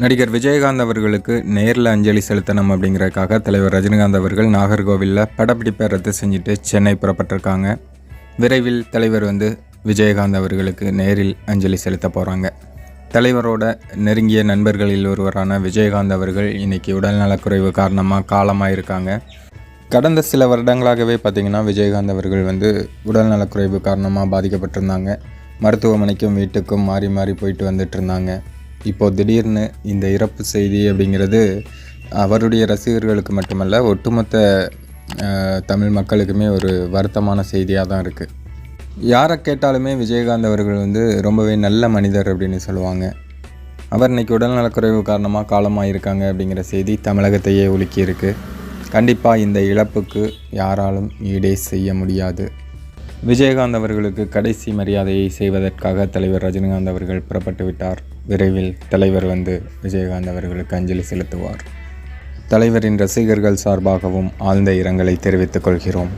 நடிகர் விஜயகாந்த் அவர்களுக்கு நேரில் அஞ்சலி செலுத்தணும் அப்படிங்கிறதுக்காக தலைவர் ரஜினிகாந்த் அவர்கள் நாகர்கோவிலில் படப்பிடிப்பை ரத்து செஞ்சுட்டு சென்னை புறப்பட்டிருக்காங்க. விரைவில் தலைவர் வந்து விஜயகாந்த் அவர்களுக்கு நேரில் அஞ்சலி செலுத்த போகிறாங்க தலைவரோட நெருங்கிய நண்பர்களில் ஒருவரான விஜயகாந்த் அவர்கள் இன்றைக்கி உடல்நலக்குறைவு காரணமாக காலமாக இருக்காங்க கடந்த சில வருடங்களாகவே பார்த்திங்கன்னா விஜயகாந்த் அவர்கள் வந்து உடல்நலக்குறைவு காரணமாக பாதிக்கப்பட்டிருந்தாங்க. மருத்துவமனைக்கும் வீட்டுக்கும் மாறி மாறி போயிட்டு வந்துட்டு இருந்தாங்க. இப்போது திடீர்னு இந்த இறப்பு செய்தி அப்படிங்கிறது அவருடைய ரசிகர்களுக்கு மட்டுமல்ல ஒட்டுமொத்த தமிழ் மக்களுக்குமே ஒரு வருத்தமான செய்தியாக தான் இருக்குது யாரை கேட்டாலுமே விஜயகாந்த் அவர்கள் வந்து ரொம்பவே நல்ல மனிதர் அப்படின்னு சொல்லுவாங்க. அவர் இன்னைக்கு உடல்நலக்குறைவு காரணமாக காலமாக இருக்காங்க அப்படிங்கிற செய்தி தமிழகத்தையே உலுக்கியிருக்கு. கண்டிப்பாக இந்த இழப்புக்கு யாராலும் ஈடே செய்ய முடியாது. விஜயகாந்த் அவர்களுக்கு கடைசி மரியாதையை செய்வதற்காக தலைவர் ரஜினிகாந்த் அவர்கள் புறப்பட்டு விட்டார். விரைவில் தலைவர் வந்து விஜயகாந்த் அவர்களுக்கு அஞ்சலி செலுத்துவார். தலைவரின் ரசிகர்கள் சார்பாகவும் ஆழ்ந்த இரங்கலை தெரிவித்துக் கொள்கிறோம்.